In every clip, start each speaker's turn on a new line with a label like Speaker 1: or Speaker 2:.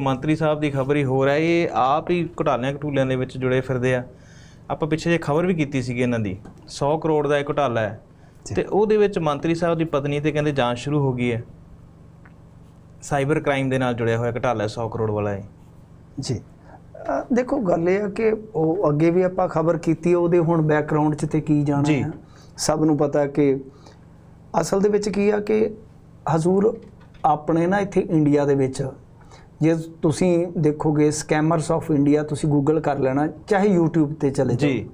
Speaker 1: ਮੰਤਰੀ ਸਾਹਿਬ ਦੀ ਖਬਰ ਹੀ ਹੋ ਰਿਹਾ ਇਹ ਆਪ ਹੀ ਘੁਟਾਲਿਆਂ ਘਟੂਲਿਆਂ ਦੇ ਵਿੱਚ ਜੁੜੇ ਫਿਰਦੇ ਆ। ਆਪਾਂ ਪਿੱਛੇ ਜੇ ਖਬਰ ਵੀ ਕੀਤੀ ਸੀਗੀ ਇਹਨਾਂ ਦੀ 100 ਕਰੋੜ ਦਾ ਇਹ ਘੁਟਾਲਾ ਹੈ। ਤੇ ਉਹਦੇ ਵਿੱਚ ਮੰਤਰੀ ਸਾਹਿਬ ਦੀ ਪਤਨੀ ਤੇ ਕਹਿੰਦੇ ਜਾਂਚ ਸ਼ੁਰੂ ਹੋ ਗਈ ਹੈ। ਸਾਈਬਰ ਕ੍ਰਾਈਮ ਦੇ ਨਾਲ ਜੁੜਿਆ ਹੋਇਆ ਘੁਟਾਲਾ ਹੈ 100 ਕਰੋੜ ਵਾਲਾ ਹੈ
Speaker 2: ਜੀ। ਦੇਖੋ ਗੱਲ ਇਹ ਆ ਕਿ ਉਹ ਅੱਗੇ ਵੀ ਆਪਾਂ ਖਬਰ ਕੀਤੀ ਹੈ, ਉਹਦੇ ਹੁਣ ਬੈਕਗ੍ਰਾਉਂਡ 'ਚ ਤੇ ਕੀ ਜਾਣਾ। ਹੈ। ਸਭ ਨੂੰ ਪਤਾ ਹੈ ਕਿ ਅਸਲ ਦੇ ਵਿੱਚ ਕੀ ਆ ਕਿ ਹਜ਼ੂਰ ਆਪਣੇ ਨਾ ਇੱਥੇ ਇੰਡੀਆ ਦੇ ਵਿੱਚ ਜੇ ਤੁਸੀਂ ਦੇਖੋਗੇ ਸਕੈਮਰਸ ਆਫ ਇੰਡੀਆ ਤੁਸੀਂ ਗੂਗਲ ਕਰ ਲੈਣਾ ਚਾਹੇ YouTube ਤੇ ਚਲੇ ਜਾਓ।
Speaker 1: ਜੀ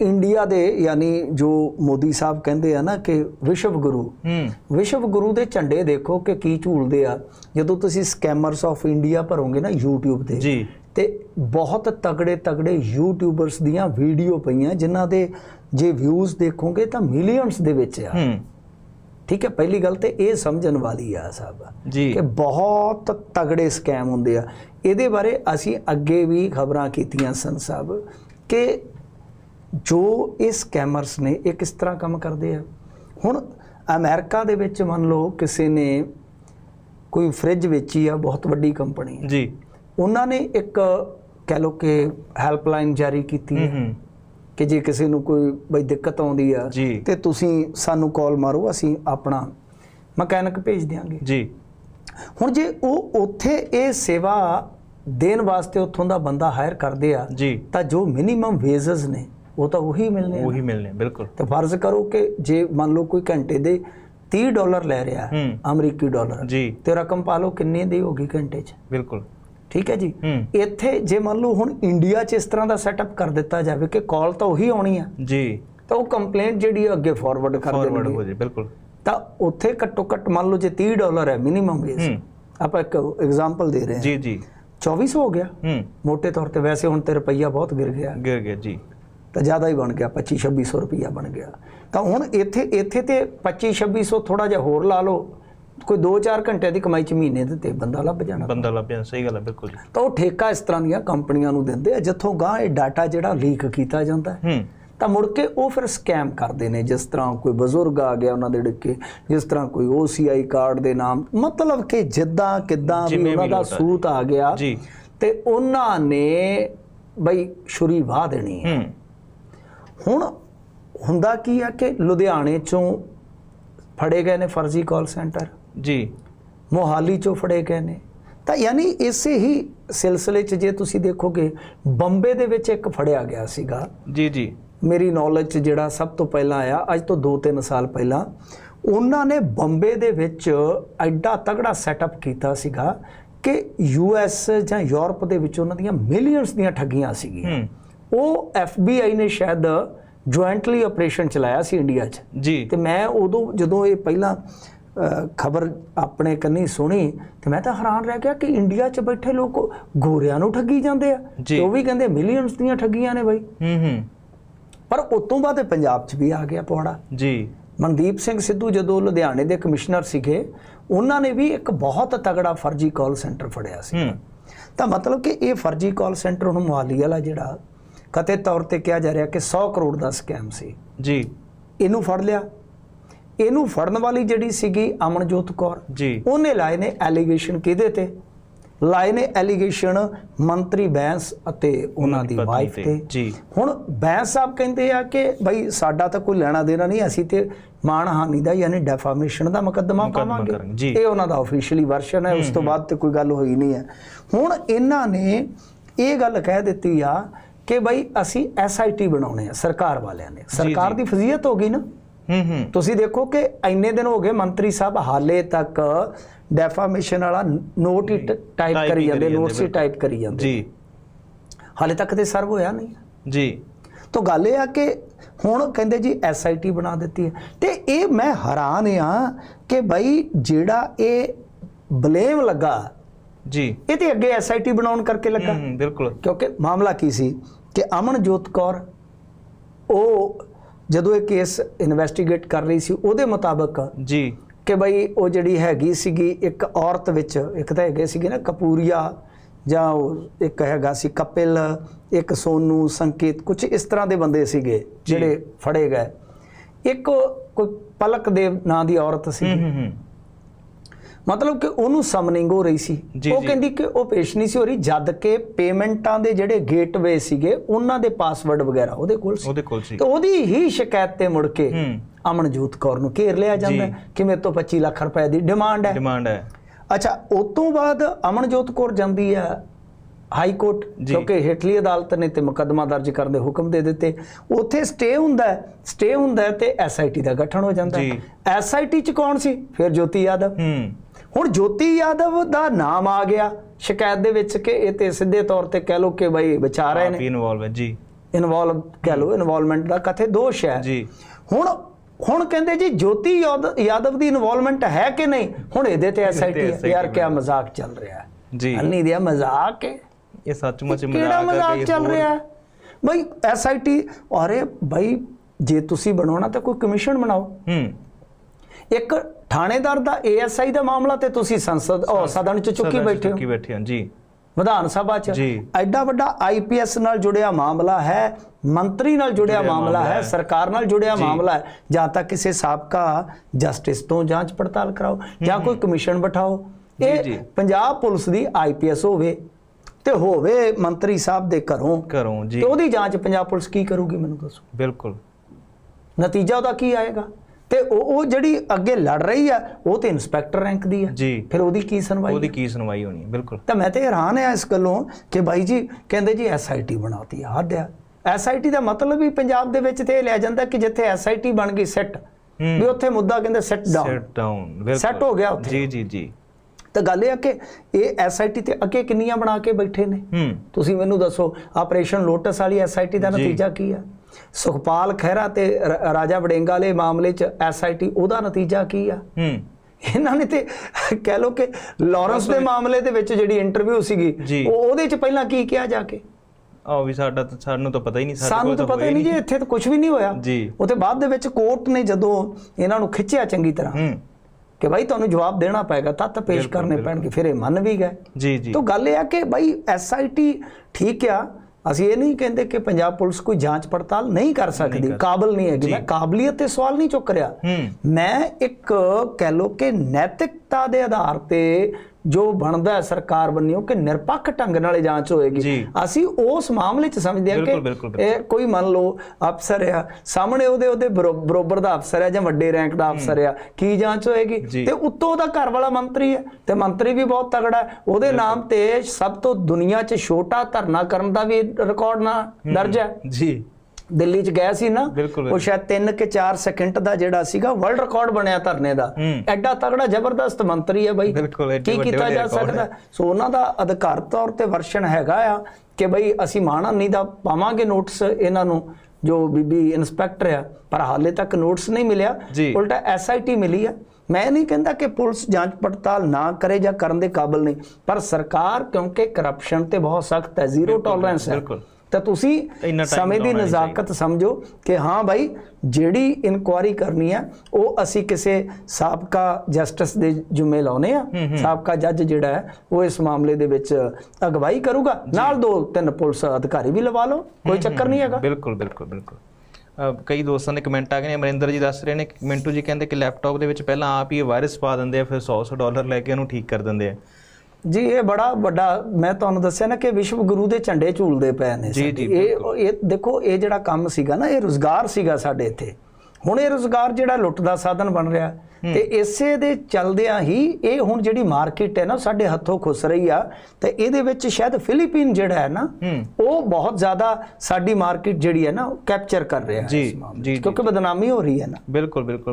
Speaker 2: ਇੰਡੀਆ ਦੇ ਯਾਨੀ ਜੋ ਮੋਦੀ ਸਾਹਿਬ ਕਹਿੰਦੇ ਆ ਨਾ ਕਿ ਵਿਸ਼ਵ ਗੁਰੂ
Speaker 1: ਹੂੰ।
Speaker 2: ਵਿਸ਼ਵ ਗੁਰੂ ਦੇ ਝੰਡੇ ਦੇਖੋ ਕਿ ਕੀ ਝੂਲਦੇ ਆ। ਜਦੋਂ ਤੁਸੀਂ ਸਕੈਮਰਸ ਆਫ ਇੰਡੀਆ ਭਰੋਗੇ ਨਾ YouTube ਤੇ
Speaker 1: ਜੀ।
Speaker 2: ਤੇ ਬਹੁਤ ਤਗੜੇ ਤਗੜੇ ਯੂਟਿਊਬਰਸ ਦੀਆਂ ਵੀਡੀਓ ਪਈਆਂ ਜਿਨ੍ਹਾਂ ਦੇ ਜੇ ਵਿਊਜ਼ ਦੇਖੋਗੇ ਤਾਂ ਮਿਲੀਅਨਸ ਦੇ ਵਿੱਚ ਆ।
Speaker 1: ਹੂੰ।
Speaker 2: ਠੀਕ ਹੈ ਪਹਿਲੀ ਗੱਲ ਤੇ ਇਹ ਸਮਝਣ ਵਾਲੀ ਆ ਸਾਹਿਬ
Speaker 1: ਜੀ।
Speaker 2: ਕਿ ਬਹੁਤ ਤਗੜੇ ਸਕੈਮ ਹੁੰਦੇ ਆ। ਇਹਦੇ ਬਾਰੇ ਅਸੀਂ ਅੱਗੇ ਵੀ ਖਬਰਾਂ ਕੀਤੀਆਂ ਸਨ ਸਾਹਿਬ ਕਿ ਜੋ ਇਹ ਸਕੈਮਰਸ ਨੇ ਇਹ ਕਿਸ ਤਰ੍ਹਾਂ ਕੰਮ ਕਰਦੇ ਆ। ਹੁਣ ਅਮਰੀਕਾ ਦੇ ਵਿੱਚ ਮੰਨ ਲਓ ਕਿਸੇ ਨੇ ਕੋਈ ਫ੍ਰਿਜ ਵੇਚੀ ਆ ਬਹੁਤ ਵੱਡੀ ਕੰਪਨੀ
Speaker 1: ਜੀ।
Speaker 2: ਉਹਨਾਂ ਨੇ ਇੱਕ ਕਹਿ ਲਓ ਕਿ ਹੈਲਪਲਾਈਨ ਜਾਰੀ ਕੀਤੀ
Speaker 1: ਹੂੰ।
Speaker 2: ਕਿ ਜੇ ਕਿਸੇ ਨੂੰ ਕੋਈ ਬਈ ਦਿੱਕਤ ਆਉਂਦੀ ਆ ਤੇ ਤੁਸੀਂ ਸਾਨੂੰ ਕਾਲ ਮਾਰੋ ਅਸੀਂ ਆਪਣਾ ਮਕੈਨਿਕ ਭੇਜ ਦਿਆਂਗੇ।
Speaker 1: ਜੀ।
Speaker 2: ਹੁਣ ਜੇ ਉਹ ਉੱਥੇ ਇਹ ਸੇਵਾ ਦੇਣ ਵਾਸਤੇ ਉੱਥੋਂ ਦਾ ਬੰਦਾ ਹਾਇਰ ਕਰਦੇ ਆ ਤਾਂ ਜੋ ਮਿਨੀਮਮ ਵੇਜਸ ਨੇ ਉਹ ਤਾਂ ਉਹੀ ਮਿਲਨੇ ਆ
Speaker 1: ਉਹੀ ਮਿਲਨੇ ਬਿਲਕੁਲ।
Speaker 2: ਤੇ ਫਰਜ਼ ਕਰੋ ਕਿ ਜੇ ਮੰਨ ਲਓ ਕੋਈ ਘੰਟੇ ਦੇ 30 ਡਾਲਰ ਲੈ ਰਿਹਾ ਅਮਰੀਕੀ ਡਾਲਰ
Speaker 1: ਜੀ।
Speaker 2: ਤੇ ਰਕਮ ਪਾ ਲਓ ਕਿੰਨੀ ਦੀ ਹੋਗੀ ਘੰਟੇ 'ਚ?
Speaker 1: ਬਿਲਕੁਲ।
Speaker 2: ਠੀਕ ਹੈ ਜੀ? ਇੱਥੇ ਜੇ ਮੰਨ ਲਓ ਹੁਣ ਇੰਡੀਆ 'ਚ ਇਸ ਤਰ੍ਹਾਂ ਦਾ ਸੈਟਅਪ ਕਰ ਦਿੱਤਾ ਜਾਵੇ ਕਿ ਕਾਲ ਤਾਂ ਉਹੀ ਆਉਣੀ ਆ
Speaker 1: ਜੀ।
Speaker 2: ਤਾਂ ਉਹ ਕੰਪਲੇਂਟ ਜਿਹੜੀ ਅੱਗੇ ਫਾਰਵਰਡ ਕਰ
Speaker 1: ਫਾਰਵਰਡ
Speaker 2: ਦੇਣਗੇ।
Speaker 1: ਹੋ ਜੇ ਬਿਲਕੁਲ।
Speaker 2: ਤਾਂ ਉੱਥੇ ਘੱਟੋ ਘੱਟ ਮੰਨ ਲਓ ਜੇ 30 ਡਾਲਰ ਹੈ ਮਿਨੀਮਮ ਵੇਜ ਆਪਾਂ ਇੱਕ ਐਗਜ਼ਾਮਪਲ ਦੇ ਰਹੇ ਹਾਂ।
Speaker 1: ਜੀ ਜੀ।
Speaker 2: 2400 ਹੋ ਗਿਆ।
Speaker 1: ਹੂੰ।
Speaker 2: ਮੋٹے ਤੌਰ ਤੇ ਵੈਸੇ ਹੁਣ ਤੇ ਰੁਪਈਆ ਬਹੁਤ ਗਿਰ ਗਿਆ।
Speaker 1: ਗਿਰ ਗਿਆ ਜੀ।
Speaker 2: ਤਾਂ ਜ਼ਿਆਦਾ ਹੀ ਬਣ ਗਿਆ 25 2600 ਰੁਪਈਆ ਬਣ ਗਿਆ। ਤਾਂ ਹੁਣ ਇੱਥੇ ਇੱਥੇ ਤੇ 25 2600 ਥੋੜਾ ਜਿਹਾ ਹੋਰ ਲਾ ਲਓ। ਕੋਈ 2-4 ਘੰਟੇ ਦੀ ਕਮਾਈ ਚ ਮਹੀਨੇ ਦੇ ਤੇ ਬੰਦਾ ਲੱਭ ਜਾਣਾ।
Speaker 1: ਬੰਦਾ ਲੱਭਿਆ ਸਹੀ ਗੱਲ ਹੈ ਬਿਲਕੁਲ ਜੀ।
Speaker 2: ਤਾਂ ਉਹ ਠੇਕਾ ਇਸ ਤਰ੍ਹਾਂ ਦੀਆਂ ਕੰਪਨੀਆਂ ਨੂੰ ਦਿੰਦੇ ਆ ਜਿੱਥੋਂ ਗਾਂ ਇਹ ਡਾਟਾ ਜਿਹੜਾ ਲੀਕ ਕੀਤਾ ਜਾਂਦਾ ਹੈ। ਤਾਂ ਮੁੜ ਕੇ ਉਹ ਫਿਰ ਸਕੈਮ ਕਰਦੇ ਨੇ ਜਿਸ ਤਰ੍ਹਾਂ ਕੋਈ ਬਜ਼ੁਰਗ ਆ ਗਿਆ ਉਹਨਾਂ ਦੇ ਡਿੱਕੇ ਜਿਸ ਤਰ੍ਹਾਂ ਕੋਈ OCI ਕਾਰਡ ਦੇ ਨਾਮ ਮਤਲਬ ਕਿ ਜਿੱਦਾਂ ਕਿੱਦਾਂ ਵੀ ਉਹਨਾਂ ਦਾ ਸੂਤ ਆ ਗਿਆ
Speaker 1: ਜੀ।
Speaker 2: ਤੇ ਉਹਨਾਂ ਨੇ ਬਈ ਛੁਰੀ ਵਾਹ ਦੇਣੀ ਹੂੰ। ਹੁਣ ਹੁੰਦਾ ਕੀ ਆ ਕਿ ਲੁਧਿਆਣੇ ਚੋਂ ਫੜੇ ਗਏ ਨੇ ਫਰਜ਼ੀ ਕਾਲ ਸੈਂਟਰ
Speaker 1: ਜੀ।
Speaker 2: ਮੋਹਾਲੀ ਚੋਂ ਫੜੇ ਗਏ ਨੇ। ਤਾਂ ਯਾਨੀ ਇਸੇ ਹੀ ਸਿਲਸਿਲੇ 'ਚ ਜੇ ਤੁਸੀਂ ਦੇਖੋਗੇ ਬੰਬੇ ਦੇ ਵਿੱਚ ਇੱਕ ਫੜਿਆ ਗਿਆ ਸੀਗਾ।
Speaker 1: ਜੀ ਜੀ।
Speaker 2: ਮੇਰੀ ਨੌਲੇਜ 'ਚ ਜਿਹੜਾ ਸਭ ਤੋਂ ਪਹਿਲਾਂ ਆਇਆ ਅੱਜ ਤੋਂ 2-3 ਸਾਲ ਪਹਿਲਾਂ ਉਹਨਾਂ ਨੇ ਬੰਬੇ ਦੇ ਵਿੱਚ ਐਡਾ ਤਗੜਾ ਸੈਟਅਪ ਕੀਤਾ ਸੀਗਾ ਕਿ ਯੂਐਸ ਜਾਂ ਯੂਰਪ ਦੇ ਵਿੱਚ ਉਹਨਾਂ ਦੀਆਂ ਮਿਲੀਅਨਸ ਦੀਆਂ ਠੱਗੀਆਂ ਸੀਗੀਆਂ। ਉਹ ਐਫਬੀਆਈ ਨੇ ਸ਼ਾਇਦ ਜੁਆਇੰਟਲੀ ਆਪਰੇਸ਼ਨ ਚਲਾਇਆ ਸੀ ਇੰਡੀਆ 'ਚ।
Speaker 1: ਜੀ।
Speaker 2: ਤੇ ਮੈਂ ਉਦੋਂ ਜਦੋਂ ਇਹ ਪਹਿਲਾਂ ਖਬਰ ਆਪਣੇ ਕੰਨੀ ਸੁਣੀ ਤੇ ਮੈਂ ਤਾਂ ਹੈਰਾਨ ਰਹਿ ਗਿਆ ਕਿ ਇੰਡੀਆ 'ਚ ਬੈਠੇ ਲੋਕ ਗੋਰਿਆਂ ਨੂੰ ਠੱਗੀ ਜਾਂਦੇ ਆ। ਤੇ ਉਹ ਵੀ ਕਹਿੰਦੇ ਮਿਲੀਅਨਸ ਦੀਆਂ ਠੱਗੀਆਂ ਨੇ ਬਾਈ।
Speaker 1: ਹੂੰ ਹੂੰ।
Speaker 2: ਪਰ ਉਤੋਂ ਬਾਅਦ ਪੰਜਾਬ 'ਚ ਵੀ ਆ ਗਿਆ ਪੌੜਾ।
Speaker 1: ਜੀ।
Speaker 2: ਮਨਦੀਪ ਸਿੰਘ ਸਿੱਧੂ ਜਦੋਂ ਲੁਧਿਆਣੇ ਦੇ ਕਮਿਸ਼ਨਰ ਸੀਗੇ ਉਹਨਾਂ ਨੇ ਵੀ ਇੱਕ ਬਹੁਤ ਤਗੜਾ ਫਰਜ਼ੀ ਕਾਲ ਸੈਂਟਰ ਫੜਿਆ ਸੀ। ਤਾਂ ਮਤਲਬ ਕਿ ਇਹ ਫਰਜ਼ੀ ਕਾਲ ਸੈਂਟਰ ਹੁਣ ਮੁਹਾਲੀ ਵਾਲਾ ਜਿਹੜਾ ਕਥੇ ਤੌਰ ਤੇ ਕਿਹਾ ਜਾ ਰਿਹਾ ਕਿ 100 ਕਰੋੜ ਦਾ ਸਕੈਮ ਸੀ।
Speaker 1: ਜੀ।
Speaker 2: ਇਹਨੂੰ ਫੜ ਲਿਆ। ਇਹਨੂੰ ਫੜਨ ਵਾਲੀ ਜਿਹੜੀ ਸੀਗੀ ਅਮਨਜੋਤ ਕੌਰ
Speaker 1: ਜੀ।
Speaker 2: ਉਹਨੇ ਲਾਏ ਨੇ ਐਲੀਗੇਸ਼ਨ ਕਿਹਦੇ ਤੇ? ਲਾਏ ਨੇ ਐਲੀਗੇਸ਼ਨ ਮੰਤਰੀ ਬੈਂਸ ਅਤੇ ਉਹਨਾਂ ਦੀ ਵਾਈਫ
Speaker 1: ਤੇ, ਜੀ।
Speaker 2: ਹੁਣ ਬੈਂਸ ਸਾਹਿਬ ਕਹਿੰਦੇ ਆ ਕਿ ਭਾਈ ਸਾਡਾ ਤਾਂ ਕੋਈ ਲੈਣਾ ਦੇਣਾ ਨਹੀਂ ਅਸੀਂ ਤੇ ਮਾਣਹਾਨੀ ਦਾ ਯਾਨੀ ਡੈਫਾਮੇਸ਼ਨ ਦਾ ਮੁਕੱਦਮਾ ਪਾਵਾਂਗੇ। ਇਹ ਉਹਨਾਂ ਦਾ ਆਫੀਸ਼ੀਅਲੀ ਵਰਸ਼ਨ ਹੈ ਉਸ ਤੋਂ ਬਾਅਦ ਤੇ ਕੋਈ ਗੱਲ ਹੋਈ ਨਹੀਂ ਹੈ। ਹੁਣ ਇਹਨਾਂ ਨੇ ਇਹ ਗੱਲ ਕਹਿ ਦਿੱਤੀ ਆ ਕਿ ਭਾਈ ਅਸੀਂ ਐਸਆਈਟੀ ਬਣਾਉਣੇ ਆ ਸਰਕਾਰ ਵਾਲਿਆਂ ਨੇ। ਸਰਕਾਰ। ਦੀ ਫਜ਼ੀਅਤ ਹੋ ਗਈ ਨਾ।
Speaker 1: ਹੂੰ ਹੂੰ।
Speaker 2: ਤੁਸੀਂ ਦੇਖੋ ਕਿ ਇੰਨੇ ਦਿਨ ਹੋ ਗਏ ਮੰਤਰੀ ਸਾਹਿਬ ਹਾਲੇ ਤੱਕ ਡੈਫਾਮੇਸ਼ਨ ਵਾਲਾ ਨੋਟ ਹੀ ਟਾਈਪ ਕਰੀ ਜਾਂਦੇ ਨੋਟਸ ਹੀ ਟਾਈਪ ਕਰੀ ਜਾਂਦੇ।
Speaker 1: ਜੀ।
Speaker 2: ਹਾਲੇ ਤੱਕ ਤੇ ਸਰਵ ਹੋਇਆ ਨਹੀਂ।
Speaker 1: ਜੀ।
Speaker 2: ਤਾਂ ਗੱਲ ਇਹ ਆ ਕਿ ਹੁਣ ਕਹਿੰਦੇ ਜੀ ਐਸਆਈਟੀ ਬਣਾ ਦਿੱਤੀ ਹੈ। ਤੇ ਇਹ ਮੈਂ ਹੈਰਾਨ ਆ ਕਿ ਭਾਈ ਜਿਹੜਾ ਇਹ ਬਲੇਮ ਲੱਗਾ
Speaker 1: ਜੀ।
Speaker 2: ਇਹ ਤੇ ਅੱਗੇ ਐਸਆਈਟੀ ਬਣਾਉਣ ਕਰਕੇ ਲੱਗਾ।
Speaker 1: ਬਿਲਕੁਲ।
Speaker 2: ਕਿਉਂਕਿ ਮਾਮਲਾ ਕੀ ਸੀ ਕਿ ਅਮਨਜੋਤ ਕੌਰ ਉਹ ਜਦੋਂ ਇਹ ਕੇਸ ਇਨਵੈਸਟੀਗੇਟ ਕਰ ਰਹੀ ਸੀ ਉਹਦੇ ਮੁਤਾਬਕ
Speaker 1: ਜੀ।
Speaker 2: ਕਿ ਬਈ ਉਹ ਜਿਹੜੀ ਹੈਗੀ ਸੀਗੀ ਇੱਕ ਔਰਤ ਵਿੱਚ ਇੱਕ ਤਾਂ ਹੈਗੇ ਸੀਗੇ ਨਾ ਕਪੂਰੀਆ ਜਾਂ ਉਹ ਇੱਕ ਹੈਗਾ ਸੀ ਕਪਿਲ ਇੱਕ ਸੋਨੂ ਸੰਕੇਤ ਕੁਝ ਇਸ ਤਰ੍ਹਾਂ ਦੇ ਬੰਦੇ ਸੀਗੇ ਜਿਹੜੇ ਫੜੇ ਗਏ। ਇੱਕ ਕੋਈ ਪਲਕ ਦੇਵ ਨਾਂ ਦੀ ਔਰਤ ਸੀ ਮਤਲਬ ਕਿ ਉਹਨੂੰ ਸਮਨਿੰਗ ਹੋ ਰਹੀ ਸੀ। ਉਹ। ਕਹਿੰਦੀ ਕਿ ਉਹ ਪੇਸ਼ ਨਹੀਂ ਸੀ ਹੋ ਰਹੀ ਜਦ ਕਿ ਪੇਮੈਂਟਾਂ ਦੇ ਜਿਹੜੇ ਗੇਟਵੇ ਸੀਗੇ ਉਹਨਾਂ ਦੇ ਪਾਸਵਰਡ ਵਗੈਰਾ ਉਹਦੇ ਕੋਲ ਸੀ।
Speaker 1: ਉਹਦੇ ਕੋਲ ਸੀ।
Speaker 2: ਤੇ ਉਹਦੀ ਹੀ ਸ਼ਿਕਾਇਤ ਤੇ ਮੁੜ ਕੇ ਅਮਨਜੋਤ ਕੌਰ ਨੂੰ ਘੇਰ ਲਿਆ ਜਾਂਦਾ ਕਿ ਮੇਰੇ ਤੋਂ 25 ਲੱਖ ਰੁਪਏ ਦੀ ਡਿਮਾਂਡ ਹੈ।
Speaker 1: ਡਿਮਾਂਡ ਹੈ।
Speaker 2: ਅੱਛਾ ਉਸ ਤੋਂ ਬਾਅਦ ਅਮਨਜੋਤ ਕੌਰ ਜਾਂਦੀ ਹੈ ਹਾਈ ਕੋਰਟ। ਕਿਉਂਕਿ ਹੇਠਲੀ ਅਦਾਲਤ ਨੇ ਤੇ ਮੁਕੱਦਮਾ ਦਰਜ ਕਰਨ ਦੇ ਹੁਕਮ ਦੇ ਦਿੱਤੇ। ਉੱਥੇ ਸਟੇ ਹੁੰਦਾ ਹੈ ਸਟੇ ਹੁੰਦਾ ਹੈ ਤੇ ਐਸਆਈਟੀ ਦਾ ਗਠਨ ਹੋ ਜਾਂਦਾ। ਹੈ। ਐਸਆਈਟੀ ਚ ਕੌਣ ਸੀ? ਫਿਰ ਜੋਤੀ ਯਾਦਵ।
Speaker 1: ਹੂੰ।
Speaker 2: ਹੁਣ ਜੋਤੀ ਯਾਦਵ ਦਾ ਨਾਮ ਆ ਗਿਆ। ਸ਼ਿਕਾਇਤ ਦੇ ਵਿੱਚ ਕਿ ਇਹ ਤੇ ਸਿੱਧੇ ਤੌਰ ਤੇ ਕਹਿ ਲੋ ਕਿ ਬਈ ਵਿਚਾ ਰਹੇ
Speaker 1: ਆਪ
Speaker 2: ਨੇ
Speaker 1: ਹੀ ਇਨਵੋਲਵ ਹੈ ਜੀ।
Speaker 2: ਇਨਵੋਲਵ ਕਹਿ ਲੋ ਇਨਵੋਲਵਮੈਂਟ ਦਾ ਕਥੇ ਦੋਸ਼ ਹੈ।
Speaker 1: ਜੀ।
Speaker 2: ਹੁਣ ਹੁਣ ਕਹਿੰਦੇ ਜੀ ਜੋਤੀ ਯਾਦ- ਯਾਦਵ ਦੀ ਇਨਵੋਲਵਮੈਂਟ ਹੈ ਕਿ ਨਹੀਂ? ਹੁਣ ਇਹਦੇ ਤੇ ਐਸਆਈਟੀ ਯਾਰ ਕਿਆ ਮਜ਼ਾਕ ਚੱਲ ਰਿਹਾ ਹੈ।
Speaker 1: ਜੀ।
Speaker 2: ਅੰਨੀ ਦਿਆ ਮਜ਼ਾਕ ਹੈ।
Speaker 1: ਇਹ ਸੱਚਮੁੱਚ
Speaker 2: ਕਿਹੜਾ
Speaker 1: ਮਜ਼ਾਕ ਹੈ
Speaker 2: ਮਜ਼ਾਕ
Speaker 1: ਕਿ
Speaker 2: ਚੱਲ ਰਿਹਾ ਹੈ? ਬਈ ਐਸਆਈਟੀ ਅਰੇ ਬਈ ਜੇ ਤੁਸੀਂ ਬਣਾਉਣਾ ਤਾਂ ਕੋਈ ਕਮਿਸ਼ਨ ਬਣਾਓ।
Speaker 1: ਹੂੰ।
Speaker 2: ਇੱਕ ਥਾਣੇਦਾਰ ਦਾ ਏਐਸਆਈ ਦਾ ਮਾਮਲਾ ਤੇ ਤੁਸੀਂ ਸੰਸਦ ਉਹ ਸਦਨ ਚ ਚੁੱਕੀ ਬੈਠੇ ਹੋ।
Speaker 1: ਚੁੱਕੀ ਬੈਠੇ ਹੋ ਜੀ।
Speaker 2: ਵਿਧਾਨ ਸਭਾ ਚ। ਐਡਾ ਵੱਡਾ ਆਈਪੀਐਸ ਨਾਲ ਜੁੜਿਆ ਮਾਮਲਾ ਹੈ ਮੰਤਰੀ ਨਾਲ ਜੁੜਿਆ ਮਾਮਲਾ ਹੈ। ਸਰਕਾਰ ਨਾਲ ਜੁੜਿਆ। ਮਾਮਲਾ ਹੈ। ਜਾਂ ਤਾਂ ਕਿਸੇ ਸਾਬਕਾ ਜਸਟਿਸ ਤੋਂ ਜਾਂਚ ਪੜਤਾਲ ਕਰਾਓ ਜਾਂ ਕੋਈ ਕਮਿਸ਼ਨ ਬਿਠਾਓ। ਇਹ। ਪੰਜਾਬ ਪੁਲਿਸ ਦੀ ਆਈਪੀਐਸ ਹੋਵੇ ਤੇ ਹੋਵੇ ਮੰਤਰੀ ਸਾਹਿਬ ਦੇ ਘਰੋਂ।
Speaker 1: ਕਰੋ ਜੀ।
Speaker 2: ਤੇ ਉਹਦੀ ਜਾਂਚ ਪੰਜਾਬ ਪੁਲਿਸ ਕੀ ਕਰੂਗੀ ਮੈਨੂੰ ਦੱਸੋ।
Speaker 1: ਬਿਲਕੁਲ।
Speaker 2: ਨਤੀਜਾ ਉਹਦਾ ਕੀ ਆਏਗਾ? ਤੇ ਉਹ ਉਹ ਜਿਹੜੀ ਅੱਗੇ ਲੜ ਰਹੀ ਆ ਉਹ ਤੇ ਇਨਸਪੈਕਟਰ ਰੈਂਕ ਦੀ ਆ।
Speaker 1: ਜੀ।
Speaker 2: ਫਿਰ ਉਹਦੀ ਕੀ ਸੁਣਵਾਈ
Speaker 1: ਉਹਦੀ ਕੀ ਸੁਣਵਾਈ ਹੋਣੀ ਹੈ ਬਿਲਕੁਲ।
Speaker 2: ਤਾਂ ਮੈਂ ਤੇ ਹੈਰਾਨ ਆ ਇਸ ਗੱਲੋਂ ਕਿ ਬਾਈ ਜੀ ਕਹਿੰਦੇ ਜੀ ਐਸਆਈਟੀ ਬਣਾਤੀ ਆ ਹੱਦ ਆ। ਐਸਆਈਟੀ ਦਾ ਮਤਲਬ ਵੀ ਪੰਜਾਬ ਦੇ ਵਿੱਚ ਤੇ ਇਹ ਲਿਆ ਜਾਂਦਾ ਕਿ ਜਿੱਥੇ ਐਸਆਈਟੀ ਬਣ ਗਈ ਸੈੱਟ
Speaker 1: ਹੂੰ।
Speaker 2: ਵੀ ਉੱਥੇ ਮੁੱਦਾ ਕਹਿੰਦੇ ਸੈੱਟ ਡਾਊਨ
Speaker 1: ਸੈਟ ਡਾਊਨ ਬਿਲਕੁਲ।
Speaker 2: Set ਹੋ ਗਿਆ ਉੱਥੇ।
Speaker 1: ਜੀ ਜੀ ਜੀ।
Speaker 2: ਤਾਂ ਗੱਲ ਇਹ ਆ ਕਿ ਇਹ ਐਸਆਈਟੀ ਤੇ ਅੱਗੇ ਕਿੰਨੀਆਂ ਬਣਾ ਕੇ ਬੈਠੇ ਨੇ?
Speaker 1: ਹੂੰ।
Speaker 2: ਤੁਸੀਂ ਮੈਨੂੰ ਦੱਸੋ ਆਪਰੇਸ਼ਨ ਲੋਟਸ ਵਾਲੀ ਐਸਆਈਟੀ ਦਾ
Speaker 1: ਜੀ।
Speaker 2: ਨਤੀਜਾ ਕੀ ਆ? ਸੁਖਪਾਲ ਖਹਿਰਾ ਤੇ ਰਾਜਾ ਵੜਿੰਗਾ ਵਾਲੇ ਮਾਮਲੇ 'ਚ ਐਸਆਈਟੀ ਉਹਦਾ ਨਤੀਜਾ ਕੀ ਆ?
Speaker 1: ਹੂੰ।
Speaker 2: ਇਹਨਾਂ ਨੇ ਤੇ ਕਹਿ ਲੋ ਕਿ ਲਾਰੈਂਸ ਦੇ ਮਾਮਲੇ ਦੇ ਵਿੱਚ ਜਿਹੜੀ ਇੰਟਰਵਿਊ ਸੀਗੀ। ਉਹ ਉਹਦੇ 'ਚ ਪਹਿਲਾਂ ਕੀ ਕਿਹਾ ਜਾ ਕੇ?
Speaker 1: ਆ ਵੀ ਸਾਡਾ ਤਾਂ ਸਾਨੂੰ ਤਾਂ ਪਤਾ ਹੀ ਨਹੀਂ ਸਾਡੇ
Speaker 2: ਸਾਨੂੰ
Speaker 1: ਕੋਲ
Speaker 2: ਤਾਂ ਪਤਾ ਹੀ ਨਹੀਂ ਜੀ ਇੱਥੇ ਤਾਂ ਕੁਝ ਵੀ ਨਹੀਂ ਹੋਇਆ।
Speaker 1: ਜੀ।
Speaker 2: ਉਤੇ ਬਾਅਦ ਦੇ ਵਿੱਚ ਕੋਰਟ ਨੇ ਜਦੋਂ ਇਹਨਾਂ ਨੂੰ ਖਿੱਚਿਆ ਚੰਗੀ ਤਰ੍ਹਾਂ
Speaker 1: ਹੂੰ।
Speaker 2: ਕਿ ਭਾਈ ਤੁਹਾਨੂੰ ਜਵਾਬ ਦੇਣਾ ਪਏਗਾ ਤੱਤ ਪੇਸ਼ ਕਰਨੇ। ਪੈਣਗੇ ਫਿਰ ਇਹ ਮੰਨ ਵੀ ਗਏ।
Speaker 1: ਜੀ ਜੀ।
Speaker 2: ਤਾਂ ਗੱਲ ਇਹ ਆ ਕਿ ਭਾਈ ਐਸਆਈਟੀ ਠੀਕ ਆ ਅਸੀਂ ਇਹ ਨਹੀਂ ਕਹਿੰਦੇ ਕਿ ਪੰਜਾਬ ਪੁਲਿਸ ਕੋਈ ਜਾਂਚ ਪੜਤਾਲ ਨਹੀਂ ਕਰ ਸਕਦੀ ਕਾਬਲ ਨਹੀਂ ਹੈਗੀ। ਮੈਂ ਕਾਬਲੀਅਤ ਤੇ ਸਵਾਲ ਨਹੀਂ ਚੁੱਕ ਰਿਹਾ। ਮੈਂ ਇੱਕ ਕਹਿ ਲੋ ਕਿ ਨੈਤਿਕਤਾ ਦੇ ਆਧਾਰ ਤੇ ਜੋ ਬਣਦਾ ਸਰਕਾਰ ਬੰਨਿਓ ਕਿ ਨਿਰਪੱਖ ਢੰਗ ਨਾਲ ਜਾਂਚ ਹੋਏਗੀ। ਅਸੀਂ ਉਸ ਮਾਮਲੇ 'ਚ ਸਮਝਦੇ ਹਾਂ ਕਿ। ਇਹ ਕੋਈ ਮੰਨ ਲਓ ਅਫਸਰ ਆ ਸਾਹਮਣੇ ਉਹਦੇ ਉਹਦੇ ਬਰੋ- ਬਰੋਬਰ ਦਾ ਅਫਸਰ ਆ ਜਾਂ ਵੱਡੇ ਰੈਂਕ ਦਾ ਅਫਸਰ ਆ ਕੀ ਜਾਂਚ ਹੋਏਗੀ। ਤੇ ਉੱਤੋਂ ਉਹਦਾ ਘਰ ਵਾਲਾ ਮੰਤਰੀ ਹੈ ਤੇ ਮੰਤਰੀ ਵੀ ਬਹੁਤ ਤਗੜਾ ਹੈ ਉਹਦੇ ਨਾਮ ਤੇ ਸਭ ਤੋਂ ਦੁਨੀਆ 'ਚ ਛੋਟਾ ਧਰਨਾ ਕਰਨ ਦਾ ਵੀ ਰਿਕਾਰਡ ਨਾ ਦਰਜ ਹੈ।
Speaker 1: ਜੀ।
Speaker 2: ਦਿੱਲੀ 'ਚ ਗਿਆ ਸੀ ਨਾ ਉਹ ਸ਼ਾਇਦ 3 ਕਿ 4 ਸੈਕਿੰਡ ਦਾ ਜਿਹੜਾ ਸੀਗਾ ਵਰਲਡ ਰਿਕਾਰਡ ਬਣਿਆ ਧਰਨੇ ਦਾ। ਐਡਾ ਤਗੜਾ ਜ਼ਬਰਦਸਤ ਮੰਤਰੀ ਹੈ ਬਾਈ। ਕੀ ਕੀਤਾ ਜਾ ਸਕਦਾ? ਸੋ ਉਹਨਾਂ ਦਾ ਅਧਿਕਾਰਤ ਤੌਰ ਤੇ ਵਰਸ਼ਨ ਹੈਗਾ ਆ ਕਿ ਬਈ ਅਸੀਂ ਮਾਣਾਨੀ ਦਾ ਪਾਵਾਂਗੇ ਨੋਟਿਸ ਇਹਨਾਂ ਨੂੰ ਜੋ ਬੀਬੀ ਇਨਸਪੈਕਟਰ ਆ ਪਰ ਹਾਲੇ ਤੱਕ ਨੋਟਿਸ ਨਹੀਂ ਮਿਲਿਆ। ਉਲਟਾ ਐਸਆਈਟੀ ਮਿਲੀ ਆ। ਮੈਂ ਨਹੀਂ ਕਹਿੰਦਾ ਕਿ ਪੁਲਿਸ ਜਾਂਚ ਪੜਤਾਲ ਨਾ ਕਰੇ ਜਾਂ ਕਰਨ ਦੇ ਕਾਬਿਲ ਨਹੀਂ ਪਰ ਸਰਕਾਰ ਕਿਉਂਕਿ ਕਰਪਸ਼ਨ ਤੇ ਬਹੁਤ ਸਖਤ ਹੈ ਜ਼ੀਰੋ ਟੋਲਰੈਂਸ ਹੈ।
Speaker 1: ਬਿਲਕੁਲ।
Speaker 2: ਤਾਂ ਤੁਸੀਂ ਸਮੇਂ ਦੀ ਨਜ਼ਾਕਤ ਸਮਝੋ ਕਿ ਹਾਂ ਭਾਈ ਜਿਹੜੀ ਇਨਕੁਆਰੀ ਕਰਨੀ ਹੈ ਉਹ ਅਸੀਂ ਕਿਸੇ ਸਾਬਕਾ ਜਸਟਿਸ ਦੇ ਜ਼ਿੰਮੇ ਲਾਉਨੇ ਆ। ਸਾਬਕਾ ਜੱਜ ਜਿਹੜਾ ਹੈ ਉਹ ਇਸ ਮਾਮਲੇ ਦੇ ਵਿੱਚ ਅਗਵਾਈ ਕਰੂਗਾ। ਨਾਲ ਦੋ ਤਿੰਨ ਪੁਲਿਸ ਅਧਿਕਾਰੀ ਵੀ ਲਵਾ ਲਓ ਕੋਈ ਚੱਕਰ ਨਹੀਂ ਹੈਗਾ।
Speaker 1: ਬਿਲਕੁਲ ਬਿਲਕੁਲ ਬਿਲਕੁਲ। ਕਈ ਦੋਸਤਾਂ ਦੇ ਕਮੈਂਟ ਆ ਗਏ ਨੇ ਅਮਰਿੰਦਰ ਜੀ ਦੱਸ ਰਹੇ ਨੇ ਮਿੰਟੂ ਜੀ ਕਹਿੰਦੇ ਕਿ ਲੈਪਟਾਪ ਦੇ ਵਿੱਚ ਪਹਿਲਾਂ ਆਪ ਹੀ ਵਾਇਰਸ ਪਾ ਦਿੰਦੇ ਆ ਫਿਰ 100 100 ਡਾਲਰ ਲੈ ਕੇ ਉਹਨੂੰ ਠੀਕ ਕਰ ਦਿੰਦੇ ਆ।
Speaker 2: ਜੀ ਇਹ ਬੜਾ ਵੱਡਾ ਮੈਂ ਤੁਹਾਨੂੰ ਦੱਸਿਆ ਨਾ ਕਿ ਵਿਸ਼ਵ ਗੁਰੂ ਦੇ ਝੰਡੇ ਝੂਲਦੇ ਪਏ ਨੇ ਇਹ ਇਹ ਦੇਖੋ ਇਹ ਜਿਹੜਾ ਕੰਮ ਸੀਗਾ ਨਾ ਇਹ ਰੋਜ਼ਗਾਰ ਸੀਗਾ ਸਾਡੇ ਇੱਥੇ। ਹੁਣ ਇਹ ਰੋਜ਼ਗਾਰ ਜਿਹੜਾ ਲੁੱਟ ਦਾ ਸਾਧਨ ਬਣ ਰਿਹਾ। ਤੇ ਇਸੇ ਦੇ ਚਲਦਿਆਂ ਹੀ ਇਹ ਹੁਣ ਜਿਹੜੀ ਮਾਰਕੀਟ ਹੈ ਨਾ ਸਾਡੇ ਹੱਥੋਂ ਖੁੱਸ ਰਹੀ ਆ। ਤੇ ਇਹਦੇ ਵਿੱਚ ਸ਼ਾਇਦ ਫਿਲੀਪੀਨ ਜਿਹੜਾ ਹੈ ਨਾ ਉਹ ਬਹੁਤ ਜ਼ਿਆਦਾ ਸਾਡੀ ਮਾਰਕੀਟ ਜਿਹੜੀ ਹੈ ਨਾ ਕੈਪਚਰ ਕਰ ਰਿਹਾ ਹੈ ਇਸ ਮਾਮਲੇ ਕਿਉਂਕਿ ਬਦਨਾਮੀ ਹੋ ਰਹੀ ਹੈ ਨਾ।
Speaker 1: ਬਿਲਕੁਲ ਬਿਲਕੁਲ।